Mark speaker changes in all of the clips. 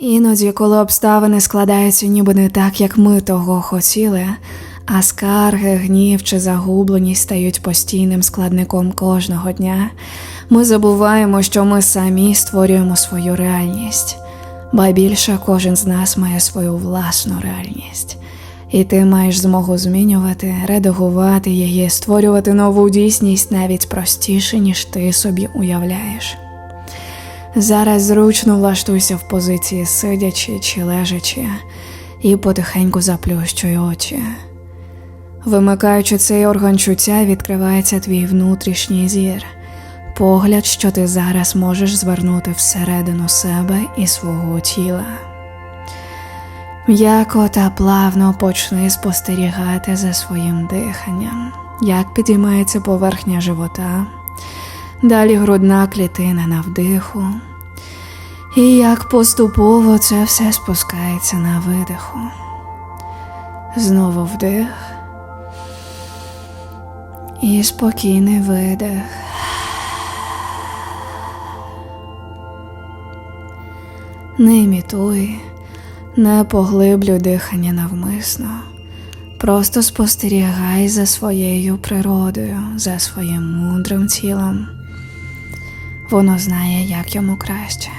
Speaker 1: Іноді, коли обставини складаються ніби не так, як ми того хотіли, а скарги, гнів чи загубленість стають постійним складником кожного дня, ми забуваємо, що ми самі створюємо свою реальність, ба більше кожен з нас має свою власну реальність. І ти маєш змогу змінювати, редагувати її, створювати нову дійсність навіть простіше, ніж ти собі уявляєш. Зараз зручно влаштуйся в позиції сидячи чи лежачи, і потихеньку заплющуй очі. Вимикаючи цей орган чуття, відкривається твій внутрішній зір, погляд, що ти зараз можеш звернути всередину себе і свого тіла. М'яко та плавно почни спостерігати за своїм диханням, як підіймається поверхня живота, далі грудна клітина на вдиху, і як поступово це все спускається на видиху. Знову вдих і спокійний видих. Не імітуй, не поглиблюй дихання навмисно. Просто спостерігай за своєю природою, за своїм мудрим тілом. Воно знає, як йому краще.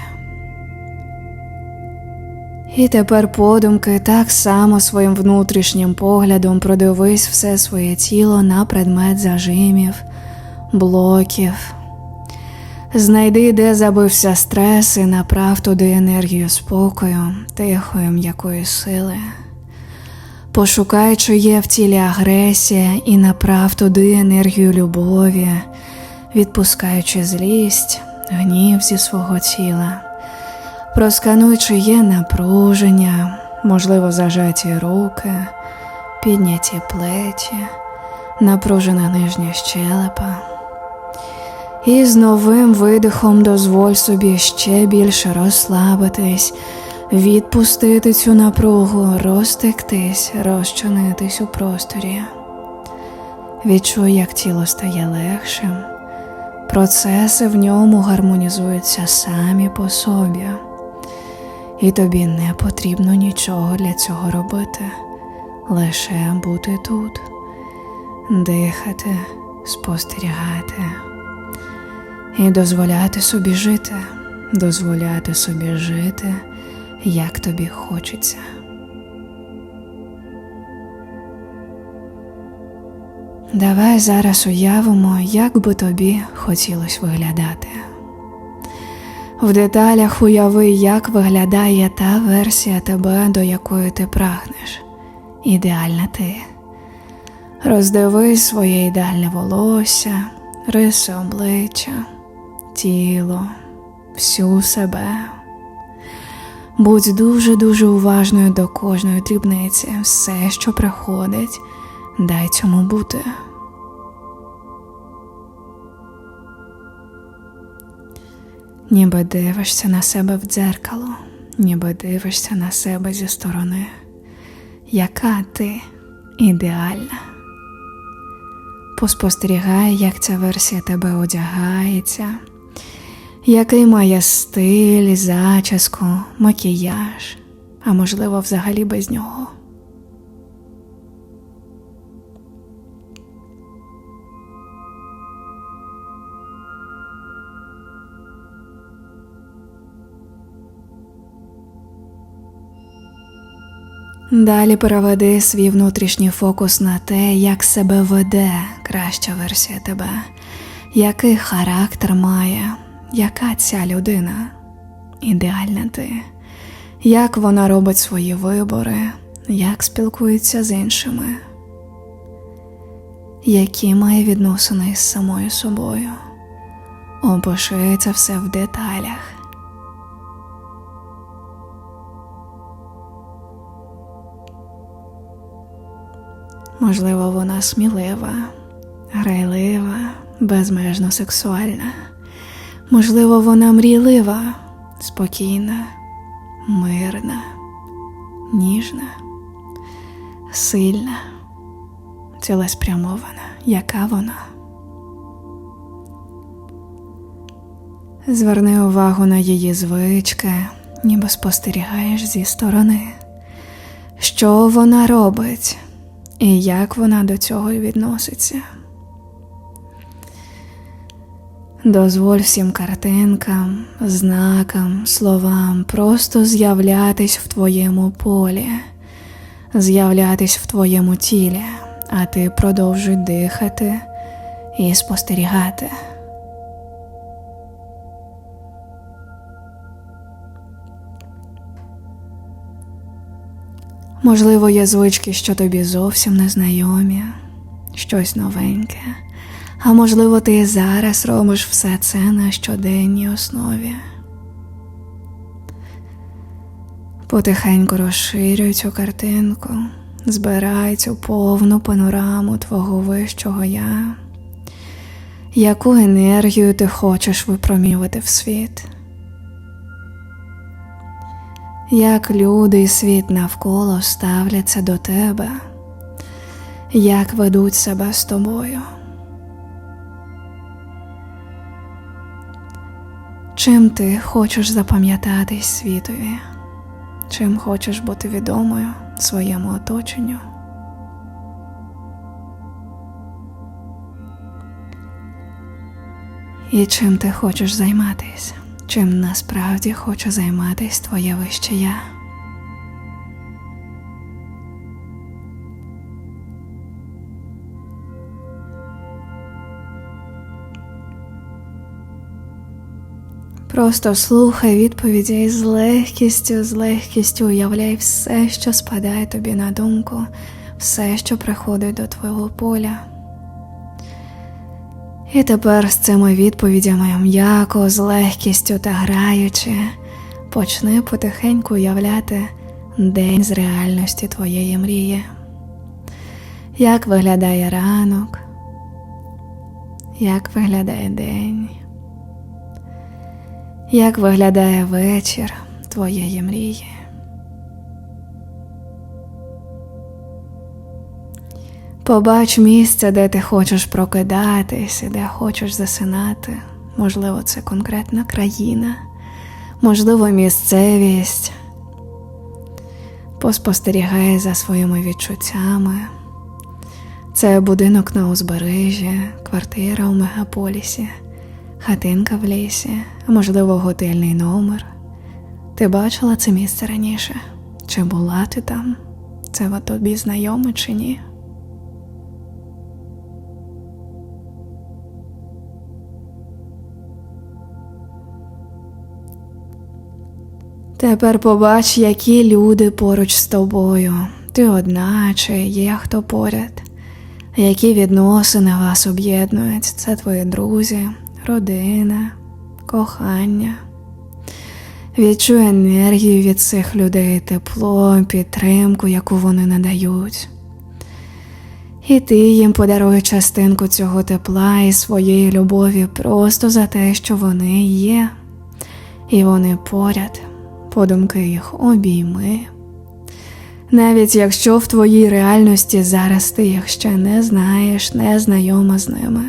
Speaker 1: І тепер подумки так само своїм внутрішнім поглядом продивись все своє тіло на предмет зажимів, блоків. Знайди, де забився стрес, і направ туди енергію спокою, тихої м'якої сили. Пошукай, чи є в тілі агресія, і направ туди енергію любові, відпускаючи злість, гнів зі свого тіла. Проскануй, чи є напруження, можливо, зажаті руки, підняті плечі, напружена нижня щелепа. І з новим видихом дозволь собі ще більше розслабитись, відпустити цю напругу, розтектись, розчинитись у просторі. Відчуй, як тіло стає легшим, процеси в ньому гармонізуються самі по собі, і тобі не потрібно нічого для цього робити, лише бути тут, дихати, спостерігати і дозволяти собі жити, дозволяти собі жити, як тобі хочеться. Давай зараз уявимо, як би тобі хотілося виглядати. В деталях уяви, як виглядає та версія тебе, до якої ти прагнеш. Ідеальна ти. Роздивись своє ідеальне волосся, риси обличчя, тіло, всю себе. Будь дуже-дуже уважною до кожної дрібниці, все, що приходить, дай цьому бути. Ніби дивишся на себе в дзеркало, ніби дивишся на себе зі сторони. Яка ти ідеальна? Поспостерігай, як ця версія тебе одягається, який має стиль, зачіску, макіяж, а можливо, взагалі без нього. Далі переведи свій внутрішній фокус на те, як себе веде краща версія тебе, який характер має, яка ця людина, ідеальна ти, як вона робить свої вибори, як спілкується з іншими, які має відносини з самою собою. Опиши це все в деталях. Можливо, вона смілива, грайлива, безмежно сексуальна. Можливо, вона мрійлива, спокійна, мирна, ніжна, сильна, цілеспрямована, яка вона. Зверни увагу на її звички, ніби спостерігаєш зі сторони, що вона робить і як вона до цього відноситься. Дозволь всім картинкам, знакам, словам просто з'являтись в твоєму полі, з'являтись в твоєму тілі, а ти продовжуй дихати і спостерігати. Можливо, є звички, що тобі зовсім незнайомі, щось новеньке. А можливо, ти зараз робиш все це на щоденній основі. Потихеньку розширюй цю картинку, збирай цю повну панораму твого вищого я, яку енергію ти хочеш випромінювати в світ, як люди і світ навколо ставляться до тебе, як ведуть себе з тобою. Чим ти хочеш запам'ятатись світові? Чим хочеш бути відомою своєму оточенню? І чим ти хочеш займатися? Чим насправді хоче займатися твоє вище я? Просто слухай відповіді і з легкістю, з легкістю уявляй все, що спадає тобі на думку, все, що приходить до твого поля. І тепер з цими відповідями м'яко, з легкістю та граючи, почни потихеньку уявляти день з реальності твоєї мрії. Як виглядає ранок? Як виглядає день? Як виглядає вечір твоєї мрії? Побач місце, де ти хочеш прокидатись, і де хочеш засинати. Можливо, це конкретна країна, можливо, місцевість. Поспостерігай за своїми відчуттями. Це будинок на узбережжі, квартира у мегаполісі хатинка в лісі, можливо, готельний номер. Ти бачила це місце раніше? Чи була ти там? Це тобі знайоме чи ні? Тепер побач, які люди поруч з тобою. Ти одна, чи є хто поряд, які відносини вас об'єднують. Це твої друзі, родина, кохання. Відчуй енергію від цих людей, тепло, підтримку, яку вони надають. І ти їм подаруй частинку цього тепла і своєї любові просто за те, що вони є, і вони поряд, подумки їх обійми. Навіть якщо в твоїй реальності зараз ти їх ще не знаєш, не знайома з ними.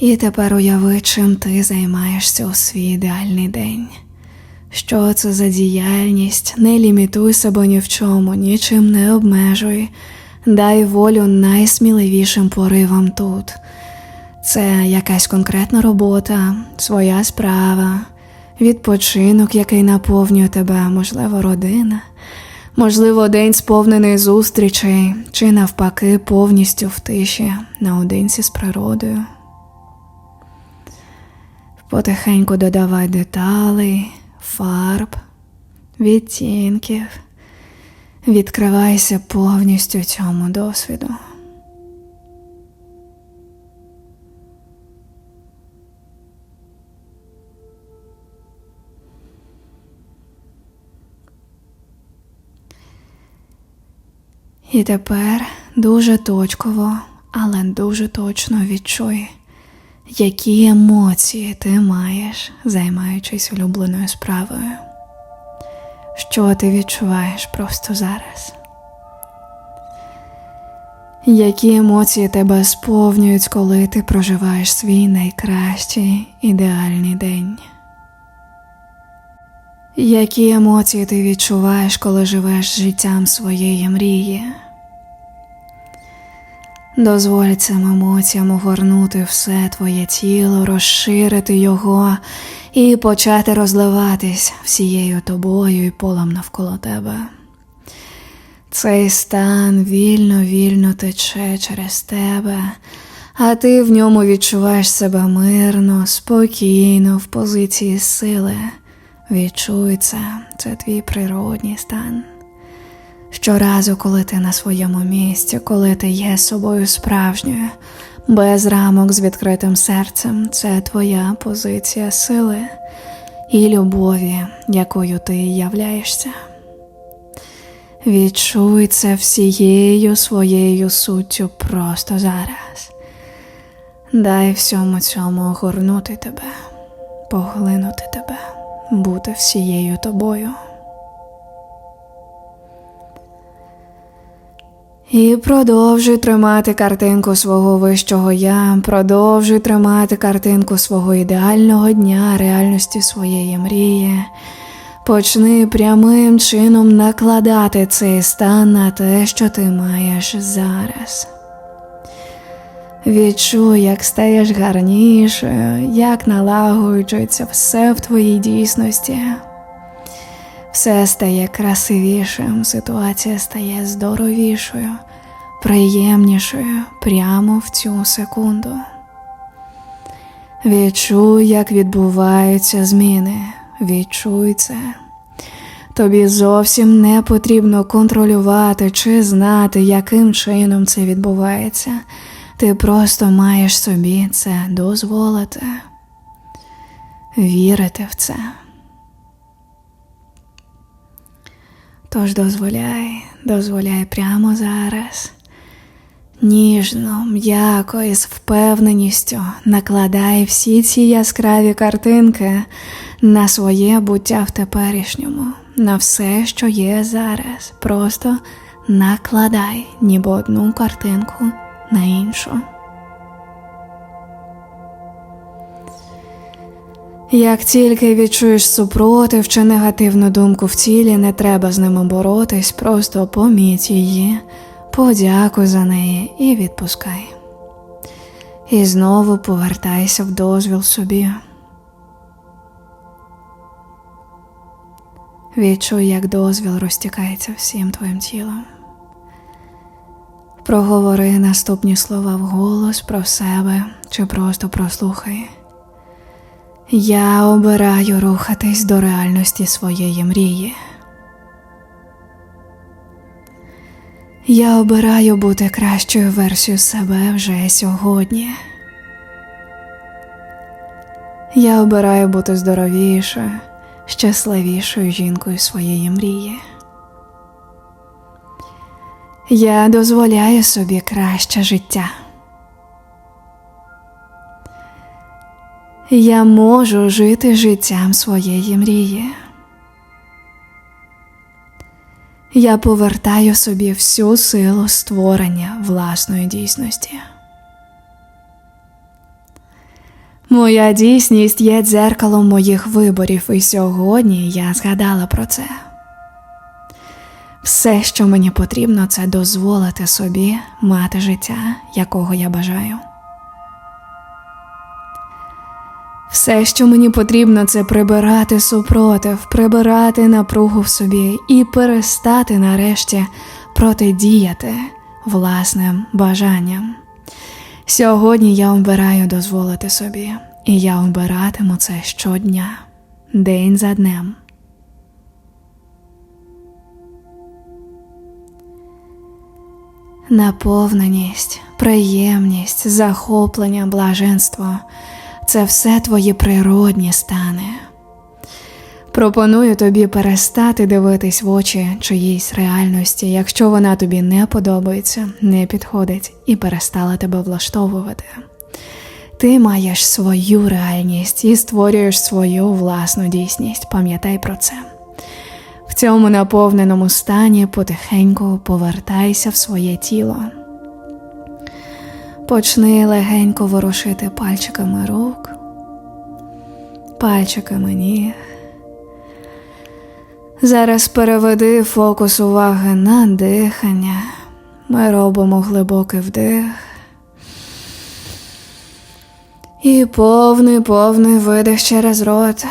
Speaker 1: І тепер уяви, чим ти займаєшся у свій ідеальний день. Що це за діяльність? Не лімітуй себе ні в чому, нічим не обмежуй, дай волю найсміливішим поривам тут. Це якась конкретна робота, своя справа, відпочинок, який наповнює тебе, можливо, родина, можливо, день сповнений зустрічей, чи навпаки, повністю в тиші наодинці з природою. Потихеньку додавай деталей, фарб, відтінків, відкривайся повністю цьому досвіду. І тепер дуже точково, але дуже точно відчуй. Які емоції ти маєш, займаючись улюбленою справою? Що ти відчуваєш просто зараз? Які емоції тебе сповнюють, коли ти проживаєш свій найкращий ідеальний день? Які емоції ти відчуваєш, коли живеш життям своєї мрії? Дозволь цим емоціям огорнути все твоє тіло, розширити його і почати розливатись всією тобою і полем навколо тебе. Цей стан вільно, вільно тече через тебе, а ти в ньому відчуваєш себе мирно, спокійно, в позиції сили. Відчуй це, це твій природній стан. Щоразу, коли ти на своєму місці, коли ти є собою справжньою, без рамок з відкритим серцем, це твоя позиція сили і любові, якою ти являєшся. Відчуй це всією своєю суттю просто зараз. Дай всьому цьому огорнути тебе, поглинути тебе, бути всією тобою. І продовжуй тримати картинку свого вищого я, продовжуй тримати картинку свого ідеального дня, реальності своєї мрії. Почни прямим чином накладати цей стан на те, що ти маєш зараз. Відчуй, як стаєш гарнішою, як налагоджується все в твоїй дійсності. Все стає красивішим, ситуація стає здоровішою, приємнішою прямо в цю секунду. Відчуй, як відбуваються зміни. Відчуй це. Тобі зовсім не потрібно контролювати чи знати, яким чином це відбувається. Ти просто маєш собі це дозволити, вірити в це. Тож дозволяй, дозволяй прямо зараз. Ніжно, м'яко і з впевненістю накладай всі ці яскраві картинки на своє буття в теперішньому, на все, що є зараз. Просто накладай ніби одну картинку на іншу. Як тільки відчуєш супротив чи негативну думку в тілі, не треба з ними боротись, просто поміть її, подякуй за неї і відпускай. І знову повертайся в дозвіл собі. Відчуй, як дозвіл розтікається всім твоїм тілом. Проговори наступні слова вголос про себе чи просто прослухай. Я обираю рухатись до реальності своєї мрії. Я обираю бути кращою версією себе вже сьогодні. Я обираю бути здоровішою, щасливішою жінкою своєї мрії. Я дозволяю собі краще життя. Я можу жити життям своєї мрії. Я повертаю собі всю силу створення власної дійсності. Моя дійсність є дзеркалом моїх виборів, і сьогодні я згадала про це. Все, що мені потрібно, це дозволити собі мати життя, якого я бажаю. Все, що мені потрібно, це прибирати супротив, прибирати напругу в собі і перестати нарешті протидіяти власним бажанням. Сьогодні я обираю дозволити собі, і я обиратиму це щодня, день за днем. Наповненість, приємність, захоплення, блаженство це все твої природні стани. Пропоную тобі перестати дивитись в очі чиїсь реальності, якщо вона тобі не подобається, не підходить і перестала тебе влаштовувати. Ти маєш свою реальність і створюєш свою власну дійсність. Пам'ятай про це. В цьому наповненому стані потихеньку повертайся в своє тіло. Почни легенько ворушити пальчиками рук, пальчиками ніг. Зараз переведи фокус уваги на дихання. Ми робимо глибокий вдих. І повний, повний видих через рот.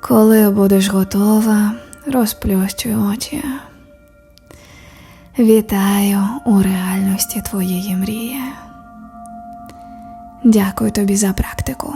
Speaker 1: Коли будеш готова, розплющуй очі. Вітаю у реальності твоєї мрії. Дякую тобі за практику.